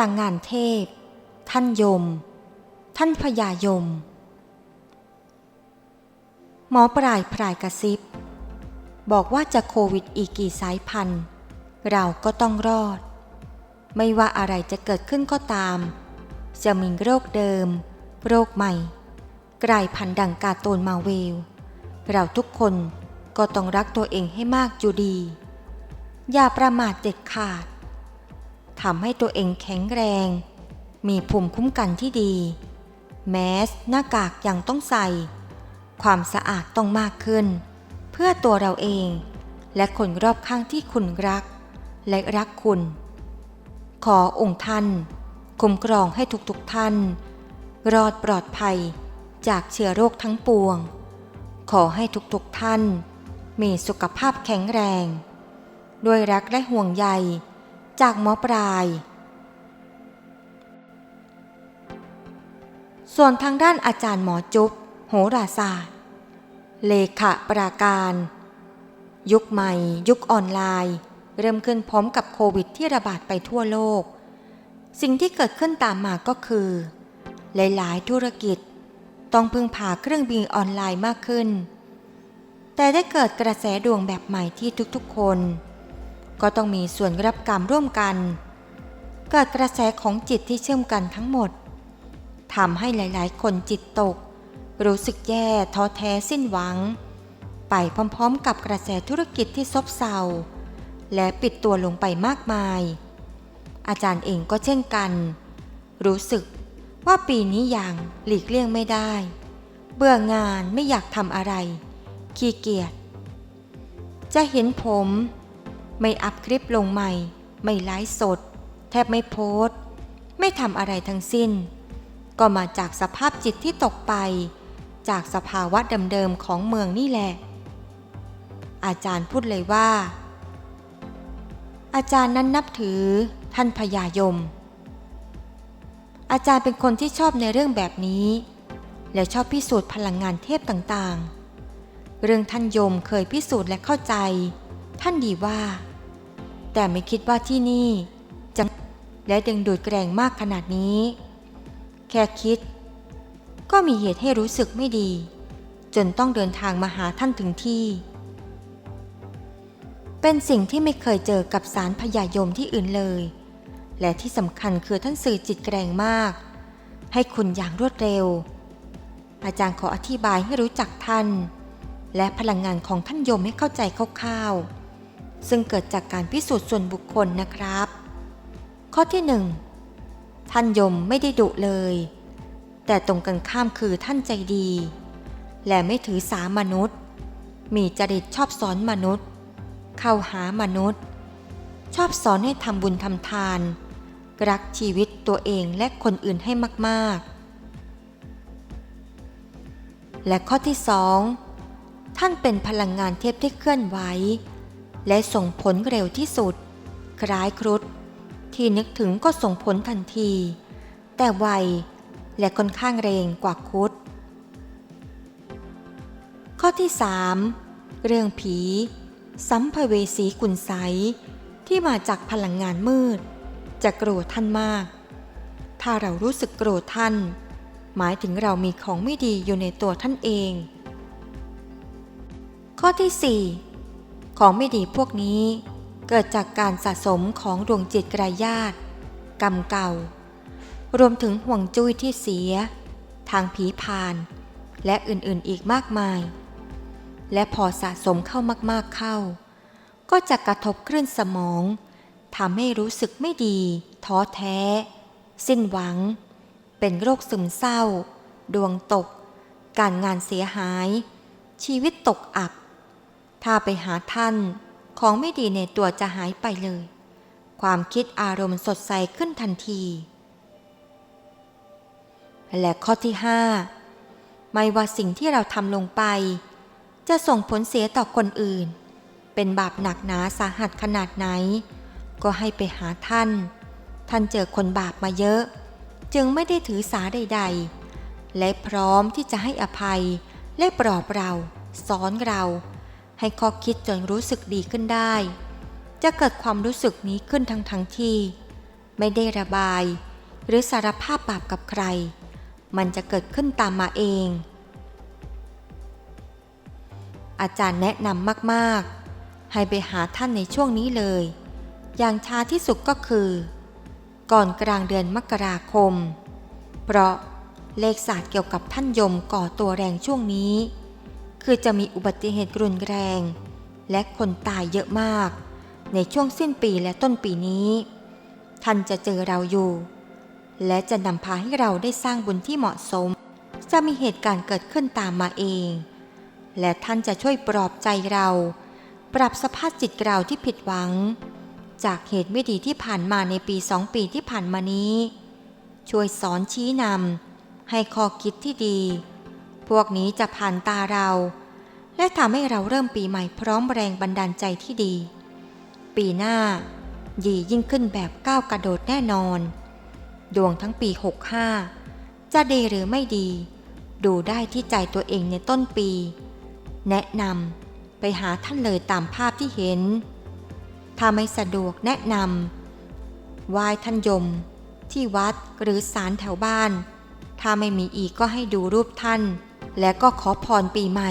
ลังงานเทพ ท่านยม ท่านพญายม หมอปลายพรายกระซิบ บอกว่าจะโควิดอีกกี่สายพันธุ์ เราก็ต้องรอด ไม่ว่าอะไรจะเกิดขึ้นก็ตาม จะมีโรคเดิม โรคใหม่ กลายพันธุ์ดังกาโตนมาเวล เราทุกคนก็ต้องรักตัวเองให้มากอยู่ดี อย่าประมาทเด็ดขาด ทำให้ตัวเองแข็งแรง มีภูมิคุ้มกันที่ดี แมสหน้ากากยังต้องใส่ ความสะอาดต้องมากขึ้น เพื่อตัวเราเอง และคนรอบข้างที่คุณรัก และรักคุณ ขอองค์ท่าน คุ้มครองให้ทุกๆทท่าน รอดปลอดภัยจากเชื้อโรคทั้งปวง ขอให้ทุกๆทท่าน มีสุขภาพแข็งแรง ด้วยรักและห่วงใย จากหมอปลาย ส่วนทางด้านอาจารย์หมอจุ๊บโหราศาสตร์ เลขาปราการ ยุคใหม่ ยุคออนไลน์ เริ่มขึ้นพร้อมกับโควิดที่ระบาดไปทั่วโลก สิ่งที่เกิดขึ้นตามมาก็คือ หลายๆ ธุรกิจ ต้องพึ่งพาเครื่องบินออนไลน์มากขึ้น แต่ได้เกิดกระแสดวงแบบใหม่ที่ทุกๆ คน ก็ต้องมีส่วนรับกรรมร่วมกัน เกิดกระแสของจิตที่เชื่อมกันทั้งหมดทำให้หลายๆ คนจิตตก รู้สึกแย่ท้อแท้สิ้นหวัง ไปพร้อมๆ กับกระแสธุรกิจที่ซบเซา และปิดตัวลงไปมากมาย อาจารย์เองก็เช่นกัน รู้สึกว่าปีนี้อย่างหลีกเลี่ยงไม่ได้ เบื่องานไม่อยากทำอะไร ขี้เกียจจะเห็นผม ไม่อัพคลิปลงใหม่ ไม่ไลฟ์สด แทบไม่โพสต์ ไม่ทำอะไรทั้งสิ้น ก็มาจากสภาพจิตที่ตกไป จากสภาวะเดิมๆของเมืองนี่แหละ อาจารย์พูดเลยว่า อาจารย์นั้นนับถือท่านพญายม อาจารย์เป็นคนที่ชอบในเรื่องแบบนี้ และชอบพิสูจน์พลังงานเทพต่างๆ เรื่องท่านยมเคยพิสูจน์และเข้าใจท่านดีว่า แต่ไม่คิดว่าที่นี่จะและดึงดูดแกรงมากขนาดนี้ แค่คิด ก็มีเหตุให้รู้สึกไม่ดี จนต้องเดินทางมาหาท่านถึงที่ เป็นสิ่งที่ไม่เคยเจอกับสารพญายมที่อื่นเลย และที่สำคัญคือท่านสื่อจิตแกรงมาก ให้คุณอย่างรวดเร็ว อาจารย์ขออธิบายให้รู้จักท่าน และพลังงานของท่านยมให้เข้าใจคร่าวๆ ซึ่งเกิดจากการพิสูจน์ส่วนบุคคลนะครับ ข้อที่หนึ่งท่านยมไม่ได้ดุเลย แต่ตรงกันข้ามคือท่านใจดี และไม่ถือสามนุษย์ มีจริตชอบสอนมนุษย์ เข้าหามนุษย์ ชอบสอนให้ทำบุญทำทาน รักชีวิตตัวเองและคนอื่นให้มากๆ และข้อที่สองท่านเป็นพลังงานเทพที่เคลื่อนไหว และส่งผลเร็วที่สุด คล้ายครุฑที่นึกถึงก็ส่งผลทันที แต่ไวและค่อนข้างเร็งกว่าครุฑข้อที่สามเรื่องผี สัมภเวสีกุนไสที่มาจากพลังงานมืด จะโกรธท่านมาก ถ้าเรารู้สึกโกรธท่าน หมายถึงเรามีของไม่ดีอยู่ในตัวท่านเอง ข้อที่ 4 ของไม่ดีพวกนี้ เกิดจากการสะสมของดวงจิตกรายาตกรรมเก่า รวมถึงห่วงจุ้ยที่เสีย ทางผีพาน และอื่นๆอีกมากมาย และพอสะสมเข้ามากๆเข้า ก็จะกระทบคลื่นสมองทำให้รู้สึกไม่ดี ท้อแท้ สิ้นหวัง เป็นโรคซึมเศร้า ดวงตก การงานเสียหาย ชีวิตตกอับ ถ้าไปหาท่านของไม่ดีในตัวจะหายไปเลย ความคิดอารมณ์สดใสขึ้นทันที และข้อที่ห้าไม่ว่าสิ่งที่เราทำลงไป จะส่งผลเสียต่อคนอื่น เป็นบาปหนักหนาสาหัสขนาดไหน ก็ให้ไปหาท่าน ท่านเจอคนบาปมาเยอะ จึงไม่ได้ถือสาใด ๆ และพร้อมที่จะให้อภัยและปลอบเรา สอนเรา ให้ข้อคิดจนรู้สึกดีขึ้นได้ จะเกิดความรู้สึกนี้ขึ้นทั้งทั้งที่ ไม่ได้ระบาย หรือสารภาพบาปกับใคร มันจะเกิดขึ้นตามมาเอง อาจารย์แนะนำมากๆ ให้ไปหาท่านในช่วงนี้เลย อย่างช้าที่สุดก็คือ ก่อนกลางเดือนมกราคม เพราะเลขศาสตร์เกี่ยวกับท่านยมก่อตัวแรงช่วงนี้ คือจะมีอุบัติเหตุรุนแรง และคนตายเยอะมาก ในช่วงสิ้นปีและต้นปีนี้ ท่านจะเจอเราอยู่ และจะนำพาให้เราได้สร้างบุญที่เหมาะสม จะมีเหตุการณ์เกิดขึ้นตามมาเอง และท่านจะช่วยปลอบใจเรา ปรับสภาพจิตเราที่ผิดหวัง จากเหตุไม่ดีที่ผ่านมาในปีสองปีที่ผ่านมานี้ ช่วยสอนชี้นำให้ข้อคิดที่ดี พวกนี้จะผ่านตาเรา และทำให้เราเริ่มปีใหม่พร้อมแรงบันดาลใจที่ดี ปีหน้าดียิ่งขึ้นแบบก้าวกระโดดแน่นอน ดวงทั้งปี 65 จะดีหรือไม่ดี ดูได้ที่ใจตัวเองในต้นปี แนะนำไปหาท่านเลยตามภาพที่เห็น ถ้าไม่สะดวกแนะนำไหว้ท่านยม ที่วัดหรือศาลแถวบ้านถ้าไม่มีอีกก็ให้ดูรูปท่าน และก็ขอพรปีใหม่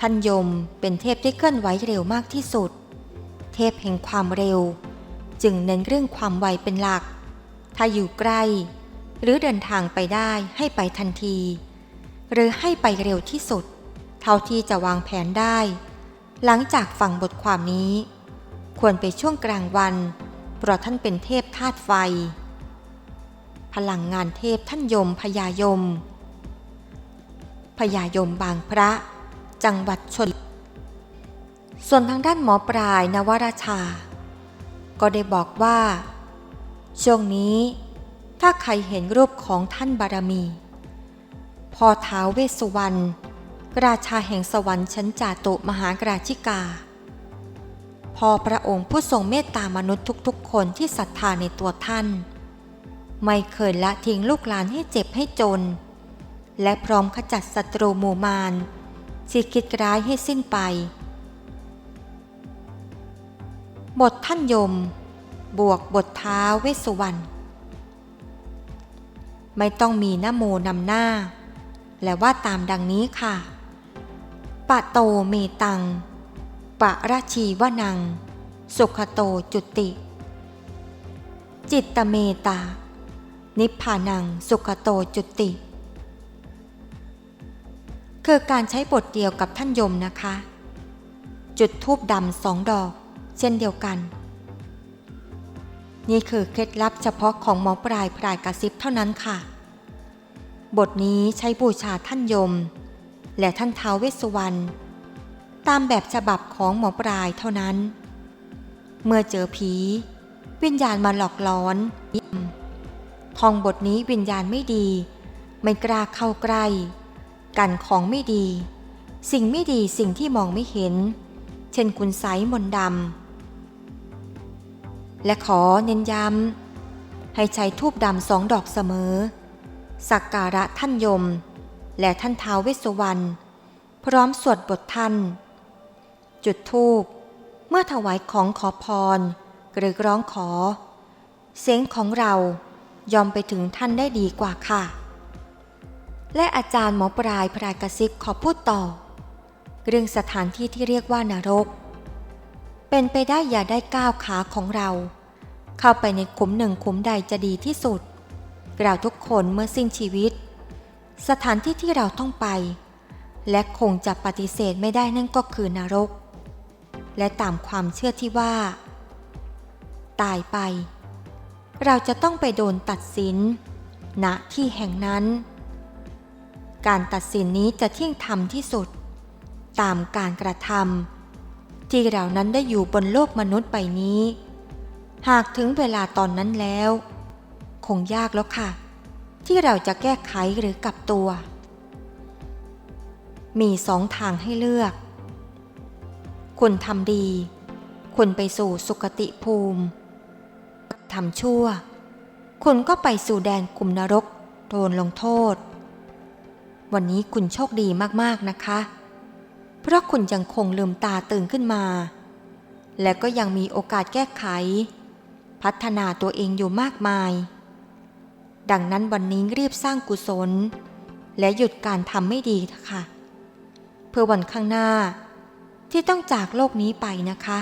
ท่านยมเป็นเทพที่เคลื่อนไหวเร็วมากที่สุด เทพแห่งความเร็ว จึงเน้นเรื่องความไวเป็นหลัก ถ้าอยู่ใกล้ หรือเดินทางไปได้ให้ไปทันที หรือให้ไปเร็วที่สุด เท่าที่จะวางแผนได้ หลังจากฟังบทความนี้ ควรไปช่วงกลางวัน เพราะท่านเป็นเทพธาตุไฟ พลังงานเทพท่านยมพญายม พญายมบางพระ จังหวัดชน ส่วนทางด้านหมอปลายนวราชา ก็ได้บอกว่า ช่วงนี้ถ้าใครเห็นรูปของท่านบารมี พอท้าวเวสสุวรรณราชาแห่งสวรรค์ชั้นจาตุมหากราชิกา พอพระองค์ผู้ทรงเมตตามนุษย์ทุกๆ คนที่ศรัทธาในตัวท่าน ไม่เคยละทิ้งลูกหลานให้เจ็บให้จน และพร้อมขจัดศัตรูหมู่มารที่คิดร้ายให้สิ้นไป บทท่านยม บวกบทท้าเวสุวรรณไม่ต้องมีนโมนำหน้า และว่าตามดังนี้ค่ะ ปะโตเมตัง ปะราชีวนัง สุขโตจุติ จิตตเมตา นิพพานังสุขโตจุติ คือการใช้บทเดียวกับท่านยมนะคะ จุดทูบดำสองดอก เช่นเดียวกัน นี่คือเคล็ดลับเฉพาะของหมอปลายพรายกระซิบเท่านั้นค่ะ บทนี้ใช้บูชาท่านยม และท่านท้าวเวสสุวรรณตามแบบฉบับของหมอปลายเท่านั้น เมื่อเจอผี วิญญาณมาหลอกล้อนทองบทนี้วิญญาณไม่ดี ไม่กล้าเข้าใกล้ กันของไม่ดี สิ่งไม่ดีสิ่งที่มองไม่เห็น เช่นคุณไสมนต์ดำและขอเน้นย้ำให้ใช้ทูบดำสองดอกเสมอ สักการะท่านยม และท่านท้าวเวสวรรณพร้อมสวดบทท่าน จุดทูบเมื่อถวายของขอพร หรือร้องขอ เสียงของเรายอมไปถึงท่านได้ดีกว่าค่ะ และอาจารย์หมอปลายพรายกระซิบขอพูดต่อ เรื่องสถานที่ที่เรียกว่านรก เป็นไปได้อย่าได้ก้าวขาของเรา เข้าไปในขุมหนึ่งขุมใดจะดีที่สุดเราทุกคนเมื่อสิ้นชีวิต สถานที่ที่เราต้องไป และคงจะปฏิเสธไม่ได้นั่นก็คือนรก และตามความเชื่อที่ว่า ตายไป เราจะต้องไปโดนตัดสินณที่แห่งนั้น การตัดสินนี้จะเที่ยงธรรมที่สุด ตามการกระทำที่เรานั้นได้อยู่บนโลกมนุษย์ใบนี้ หากถึงเวลาตอนนั้นแล้ว คงยากแล้วค่ะ ที่เราจะแก้ไขหรือกลับตัว มีสองทางให้เลือก คุณทำดี คุณไปสู่สุคติภูมิทำชั่ว คุณก็ไปสู่แดนคุมนรกโดนลงโทษ วันนี้คุณโชคดีมากๆนะคะ เพราะคุณยังคงลืมตาตื่นขึ้นมา และก็ยังมีโอกาสแก้ไข พัฒนาตัวเองอยู่มากมาย ดังนั้นวันนี้รีบสร้างกุศล และหยุดการทำไม่ดีเถอะค่ะ เพื่อวันข้างหน้าที่ต้องจากโลกนี้ไปนะคะ